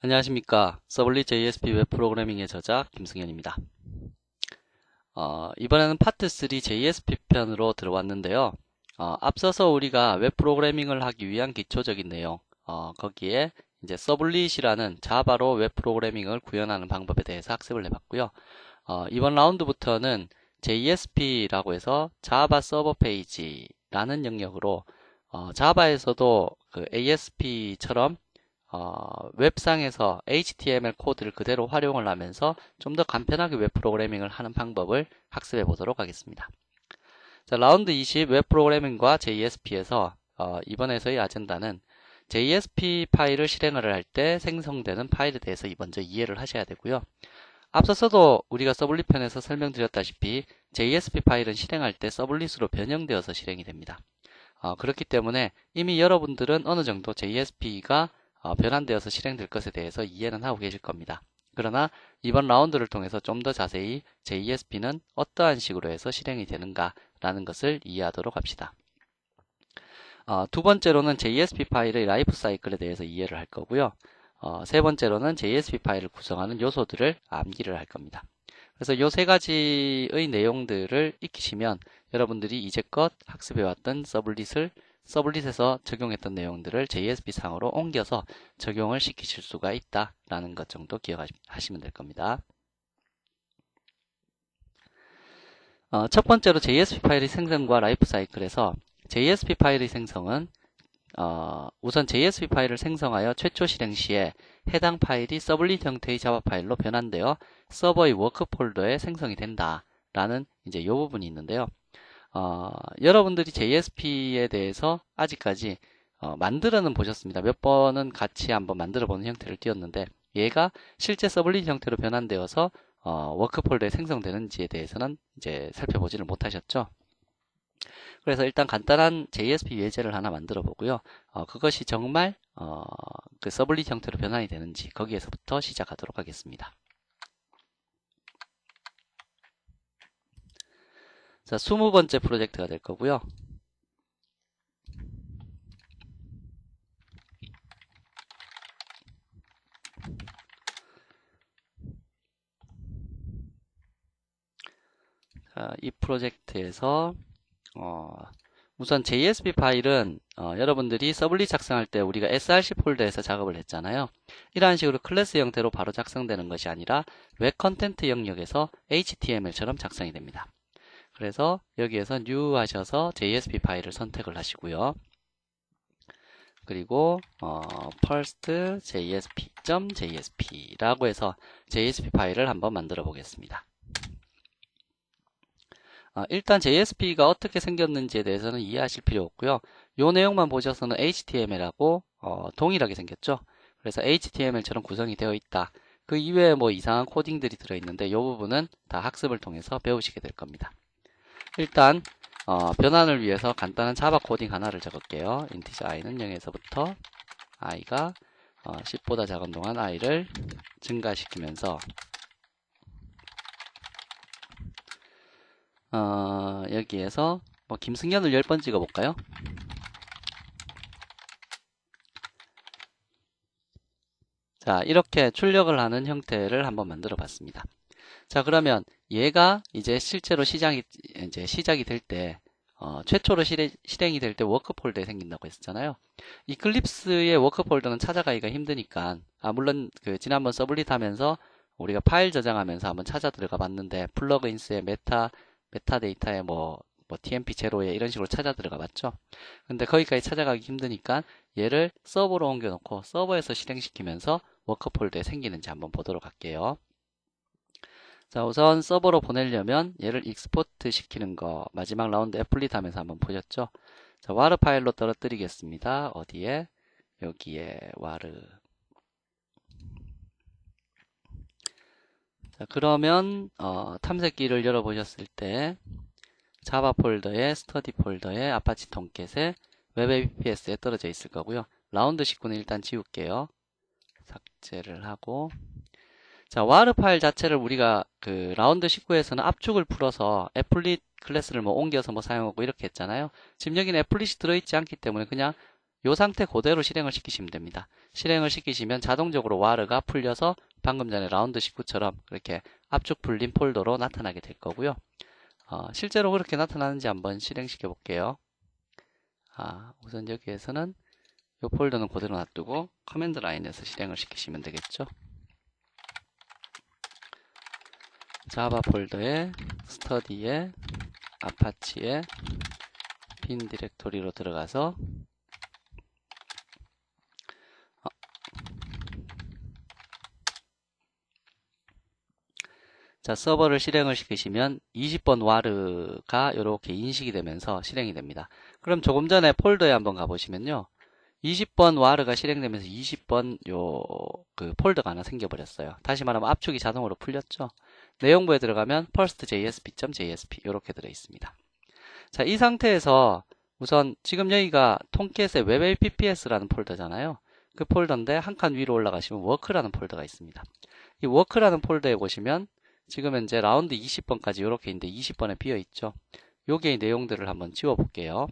안녕하십니까. 서블리 JSP 웹 프로그래밍의 저자 김승현입니다. 어, 이번에는 파트 3 JSP 편으로 들어왔는데요. 어, 앞서서 우리가 웹 프로그래밍을 하기 위한 기초적인 내용, 어, 거기에 이제 서블릿이라는 자바로 웹 프로그래밍을 구현하는 방법에 대해서 학습을 해봤고요. 어, 이번 라운드부터는 JSP라고 해서 자바 서버 페이지라는 영역으로 어, 자바에서도 그 ASP처럼 어, 웹상에서 HTML 코드를 그대로 활용을 하면서 좀 더 간편하게 웹 프로그래밍을 하는 방법을 학습해 보도록 하겠습니다. 자, 라운드 20 웹 프로그래밍과 JSP에서 어, 이번에서의 아젠다는 JSP 파일을 실행을 할 때 생성되는 파일에 대해서 먼저 이해를 하셔야 되고요. 앞서서도 우리가 서블릿 편에서 설명드렸다시피 JSP 파일은 실행할 때 서블릿으로 변형되어서 실행이 됩니다. 어, 그렇기 때문에 이미 여러분들은 어느 정도 JSP가 어, 변환되어서 실행될 것에 대해서 이해는 하고 계실 겁니다. 그러나 이번 라운드를 통해서 좀 더 자세히 JSP는 어떠한 식으로 해서 실행이 되는가 라는 것을 이해하도록 합시다. 어, 두 번째로는 JSP 파일의 라이프 사이클에 대해서 이해를 할 거고요. 어, 세 번째로는 JSP 파일을 구성하는 요소들을 암기를 할 겁니다. 그래서 이 세 가지의 내용들을 익히시면 여러분들이 이제껏 학습해왔던 서블릿을 서블릿에서 적용했던 내용들을 JSP 상으로 옮겨서 적용을 시키실 수가 있다라는 것 정도 기억하시면 될 겁니다. 어, 첫 번째로 JSP 파일의 생성과 라이프 사이클에서 JSP 파일의 생성은 어, 우선 JSP 파일을 생성하여 최초 실행 시에 해당 파일이 서블릿 형태의 자바 파일로 변환되어 서버의 워크 폴더에 생성이 된다 라는 이제 이 부분이 있는데요. 어, 여러분들이 JSP에 대해서 아직까지 어, 만들어는 보셨습니다. 몇 번은 같이 한번 만들어 보는 형태를 띄웠는데 얘가 실제 서블릿 형태로 변환되어서 어, 워크 폴더에 생성되는지에 대해서는 이제 살펴보지를 못하셨죠. 그래서 일단 간단한 JSP 예제를 하나 만들어 보고요. 어, 그것이 정말 어, 그 서블릿 형태로 변환이 되는지 거기에서부터 시작하도록 하겠습니다. 자, 20번째 프로젝트가 될 거고요. 자, 이 프로젝트에서 어, 우선 JSP 파일은 어, 여러분들이 서블릿 작성할 때 우리가 src 폴더에서 작업을 했잖아요. 이러한 식으로 클래스 형태로 바로 작성되는 것이 아니라 웹 컨텐트 영역에서 HTML처럼 작성이 됩니다. 그래서 여기에서 new 하셔서 JSP 파일을 선택을 하시고요. 그리고 어, first jsp.jsp라고 해서 JSP 파일을 한번 만들어 보겠습니다. 어, 일단 JSP가 어떻게 생겼는지에 대해서는 이해하실 필요 없고요. 이 내용만 보셔서는 HTML하고 어, 동일하게 생겼죠. 그래서 HTML처럼 구성이 되어 있다. 그 이외에 뭐 이상한 코딩들이 들어있는데 이 부분은 다 학습을 통해서 배우시게 될 겁니다. 일단 어, 변환을 위해서 간단한 자바 코딩 하나를 적을게요. 인티저 i는 0에서부터 i가 어, 10보다 작은 동안 i를 증가시키면서 어, 여기에서 뭐 김승현을 10번 찍어볼까요? 자 이렇게 출력을 하는 형태를 한번 만들어 봤습니다. 자 그러면 얘가 이제 실제로 시작이 이제 시작이 될때 어, 최초로 실행, 실행 이 될 때 워크 폴더에 생긴다고 했었잖아요. 이클립스의 워크 폴더는 찾아가기가 힘드니까 아 물론 그 지난번 서블릿 하면서 우리가 파일 저장하면서 한번 찾아 들어가 봤는데 플러그인스의 메타 메타데이터에 뭐, 뭐 TMP 제로에 이런 식으로 찾아 들어가 봤죠. 근데 거기까지 찾아가기 힘드니까 얘를 서버로 옮겨 놓고 서버에서 실행시키면서 워크 폴더에 생기는지 한번 보도록 할게요. 자 우선 서버로 보내려면 얘를 익스포트 시키는 거 마지막 라운드 애플릿 하면서 한번 보셨죠? 자 와르 파일로 떨어뜨리겠습니다. 어디에? 여기에 와르 자 그러면 어, 탐색기를 열어보셨을 때 자바 폴더에 스터디 폴더에 아파치 톰캣에 웹 APS에 떨어져 있을 거고요. 라운드 19는 일단 지울게요. 삭제를 하고 자, 와르 파일 자체를 우리가 그 라운드 19에서는 압축을 풀어서 애플릿 클래스를 뭐 옮겨서 뭐 사용하고 이렇게 했잖아요. 지금 여기는 애플릿이 들어있지 않기 때문에 그냥 이 상태 그대로 실행을 시키시면 됩니다. 실행을 시키시면 자동적으로 와르가 풀려서 방금 전에 라운드 19처럼 그렇게 압축 풀린 폴더로 나타나게 될 거고요. 어, 실제로 그렇게 나타나는지 한번 실행시켜 볼게요. 아, 우선 여기에서는 이 폴더는 그대로 놔두고 커맨드 라인에서 실행을 시키시면 되겠죠. 자바 폴더에 스터디에 아파치에 빈 디렉토리로 들어가서 어. 자 서버를 실행을 시키시면 20번 와르가 이렇게 인식이 되면서 실행이 됩니다. 그럼 조금 전에 폴더에 한번 가보시면요. 20번 와르가 실행되면서 20번 요 그 폴더가 하나 생겨버렸어요. 다시 말하면 압축이 자동으로 풀렸죠. 내용부에 들어가면 first.jsp.jsp 이렇게 들어 있습니다. 자, 이 상태에서 우선 지금 여기가 통캣의 webAPPS라는 폴더잖아요. 그 폴더인데 한 칸 위로 올라가시면 워크라는 폴더가 있습니다. 이 워크라는 폴더에 보시면 지금 현재 라운드 20번까지 이렇게 있는데 20번에 비어 있죠. 요게 내용들을 한번 지워 볼게요.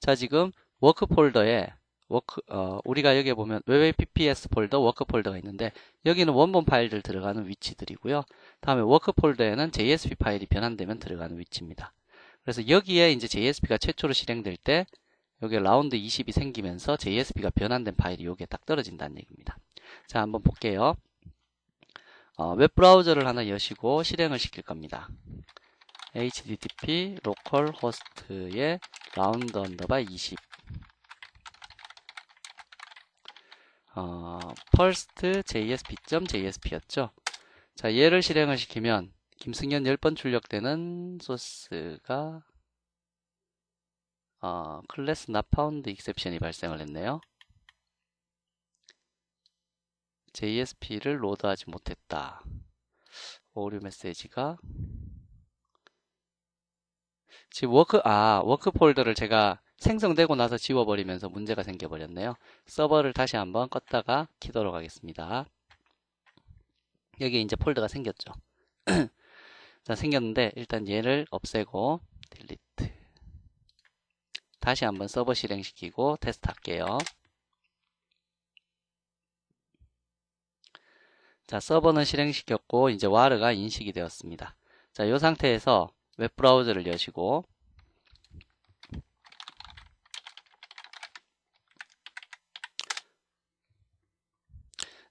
자, 지금 워크 폴더에 워크 어, 우리가 여기에 보면 webapps 폴더, 워크 폴더가 있는데 여기는 원본 파일들 들어가는 위치들이고요. 다음에 워크 폴더에는 JSP 파일이 변환되면 들어가는 위치입니다. 그래서 여기에 이제 JSP가 최초로 실행될 때 여기 라운드 20이 생기면서 JSP가 변환된 파일이 여기에 딱 떨어진다는 얘기입니다. 자, 한번 볼게요. 어, 웹 브라우저를 하나 여시고 실행을 시킬 겁니다. http localhost에 라운드 언더바 20 어, first jsp.jsp였죠. 자, 얘를 실행을 시키면 김승현 10번 출력되는 소스가 어, 클래스 found exception이 발생을 했네요. JSP를 로드하지 못했다. 오류 메시지가 지금 워크 아 워크 폴더를 제가 생성되고 나서 지워버리면서 문제가 생겨버렸네요. 서버를 다시 한번 껐다가 키도록 하겠습니다. 여기 이제 폴더가 생겼죠. 자, 생겼는데 일단 얘를 없애고 딜리트 다시 한번 서버 실행시키고 테스트 할게요. 자, 서버는 실행시켰고 이제 와르가 인식이 되었습니다. 자, 이 상태에서 웹브라우저를 여시고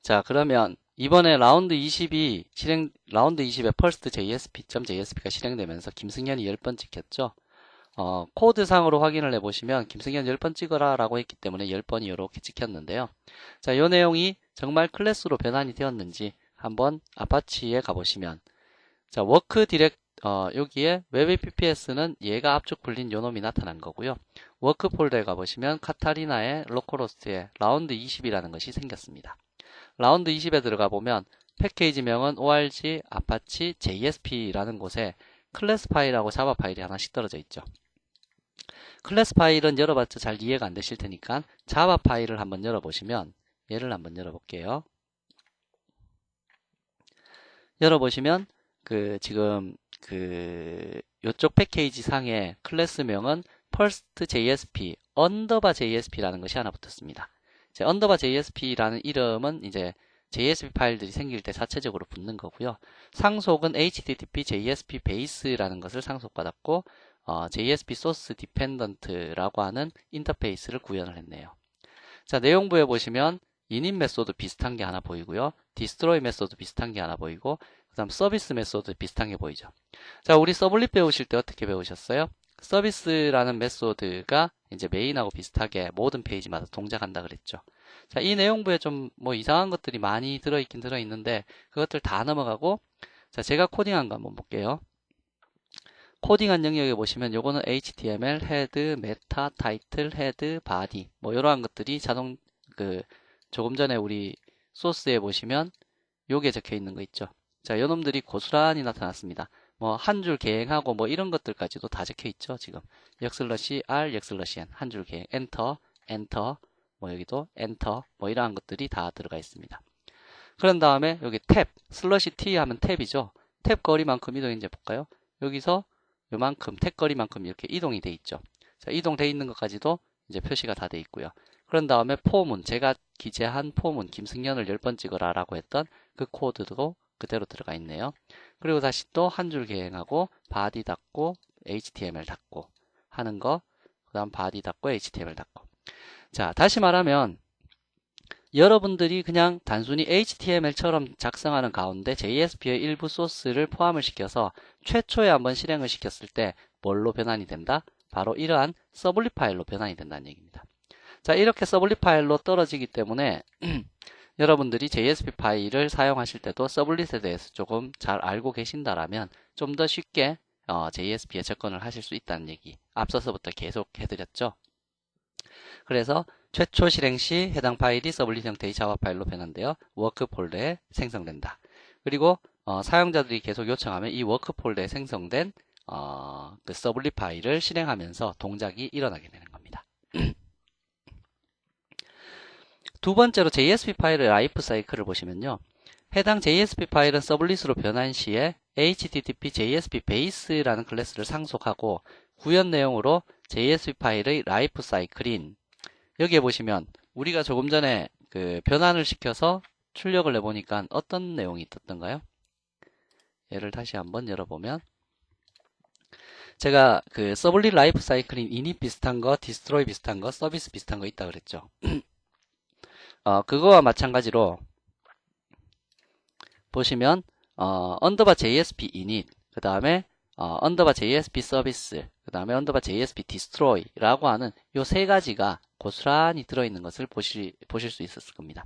자, 그러면 이번에 라운드 20이 실행 라운드 20에 first jsp.jsp가 실행되면서 김승현이 10번 찍혔죠. 어, 코드상으로 확인을 해보시면 김승현 10번 찍어라 라고 했기 때문에 10번이 이렇게 찍혔는데요. 자, 이 내용이 정말 클래스로 변환이 되었는지 한번 아파치에 가보시면 자, 워크 디렉 어, 여기에 웹APPS는 얘가 압축 불린 요놈이 나타난 거고요. 워크 폴더에 가보시면 카타리나의 로컬호스트에 라운드 20이라는 것이 생겼습니다. 라운드 20에 들어가 보면 패키지명은 org 아파치 JSP라는 곳에 클래스 파일하고 자바 파일이 하나씩 떨어져 있죠. 클래스 파일은 열어봤자 잘 이해가 안 되실 테니까 자바 파일을 한번 열어보시면 얘를 한번 열어볼게요. 열어보시면 그 지금 그 이쪽 패키지 상에 클래스명은 first JSP, underbar JSP라는 것이 하나 붙었습니다. 이제 언더바 JSP라는 이름은 이제 JSP 파일들이 생길 때 자체적으로 붙는 거고요. 상속은 HTTP JSP 베이스라는 것을 상속받았고 어, JSP 소스 디펜던트라고 하는 인터페이스를 구현을 했네요. 자 내용부에 보시면 init 메소드 비슷한 게 하나 보이고요. destroy 메소드 비슷한 게 하나 보이고 그 다음 서비스 메소드 비슷한 게 보이죠. 자 우리 서블릿 배우실 때 어떻게 배우셨어요? 서비스라는 메소드가 이제 메인하고 비슷하게 모든 페이지마다 동작한다 그랬죠. 자, 이 내용부에 좀 뭐 이상한 것들이 많이 들어있긴 들어있는데 그것들 다 넘어가고 자, 제가 코딩한 거 한번 볼게요. 코딩한 영역에 보시면 요거는 HTML, 헤드, 메타, 타이틀, 헤드, 바디 뭐 이러한 것들이 자동 그 조금 전에 우리 소스에 보시면 요게 적혀 있는 거 있죠. 자, 요놈들이 고스란히 나타났습니다. 뭐 한 줄 계행하고 뭐 이런 것들까지도 다 적혀 있죠. 지금 역슬러시 R, 역슬러시 N 한 줄 계행, 엔터, 엔터 뭐 여기도 엔터 뭐 이러한 것들이 다 들어가 있습니다. 그런 다음에 여기 탭, 슬러시 T 하면 탭이죠. 탭 거리만큼 이동인지 볼까요? 여기서 요만큼 탭 거리만큼 이렇게 이동이 돼 있죠. 자, 이동돼 있는 것까지도 이제 표시가 다 돼 있고요. 그런 다음에 포문, 제가 기재한 포문, 김승연을 10번 찍어라 라고 했던 그 코드도 그대로 들어가 있네요. 그리고 다시 또 한줄 개행하고 바디 닫고 HTML 닫고 하는 거, 그 다음 바디 닫고 HTML 닫고. 자, 다시 말하면 여러분들이 그냥 단순히 HTML처럼 작성하는 가운데 JSP의 일부 소스를 포함을 시켜서 최초에 한번 실행을 시켰을 때 뭘로 변환이 된다? 바로 이러한 서블리 파일로 변환이 된다는 얘기입니다. 자, 이렇게 서블리 파일로 떨어지기 때문에 여러분들이 JSP 파일을 사용하실 때도 서블릿에 대해서 조금 잘 알고 계신다라면 좀 더 쉽게 어, JSP에 접근을 하실 수 있다는 얘기 앞서서부터 계속 해드렸죠. 그래서 최초 실행 시 해당 파일이 서블릿 형태의 자화 파일로 변환되어 워크 폴더에 생성된다. 그리고 어, 사용자들이 계속 요청하면 이 워크 폴더에 생성된 어, 그 서블릿 파일을 실행하면서 동작이 일어나게 되는 겁니다. 두 번째로 JSP 파일의 라이프 사이클을 보시면요. 해당 JSP 파일은 서블릿으로 변환 시에 HTTP JSP 베이스라는 클래스를 상속하고 구현 내용으로 JSP 파일의 라이프 사이클인 여기에 보시면 우리가 조금 전에 그 변환을 시켜서 출력을 내보니까 어떤 내용이 떴던가요? 얘를 다시 한번 열어보면 제가 그 서블릿 라이프 사이클인 이닛 비슷한 거, 디스트로이 비슷한 거, 서비스 비슷한 거 있다 그랬죠. 어, 그거와 마찬가지로 보시면 어, 언더바 JSP init 그 다음에 어, 언더바 JSP 서비스 그 다음에 언더바 JSP destroy라고 하는 요 세 가지가 고스란히 들어있는 것을 보실, 보실 수 있었을 겁니다.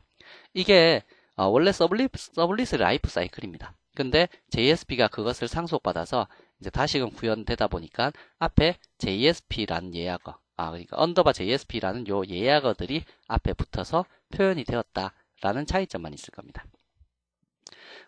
이게 어, 원래 서블릿, 서블릿의 라이프 사이클입니다. 근데 JSP가 그것을 상속받아서 이제 다시금 구현되다 보니까 앞에 JSP라는 예약어, 아 그러니까 언더바 JSP라는 요 예약어들이 앞에 붙어서 표현이 되었다라는 차이점만 있을 겁니다.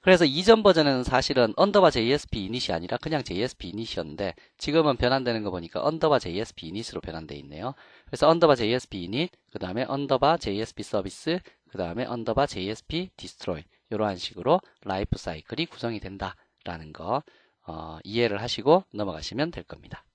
그래서 이전 버전에는 사실은 언더바 JSP 이닛이 아니라 그냥 JSP 이닛이었는데 지금은 변환되는 거 보니까 언더바 JSP 이닛으로 변환되어 있네요. 그래서 언더바 JSP 이닛, 그 다음에 언더바 JSP 서비스, 그 다음에 언더바 JSP 디스트로이 이러한 식으로 라이프 사이클이 구성이 된다라는 거 어, 이해를 하시고 넘어가시면 될 겁니다.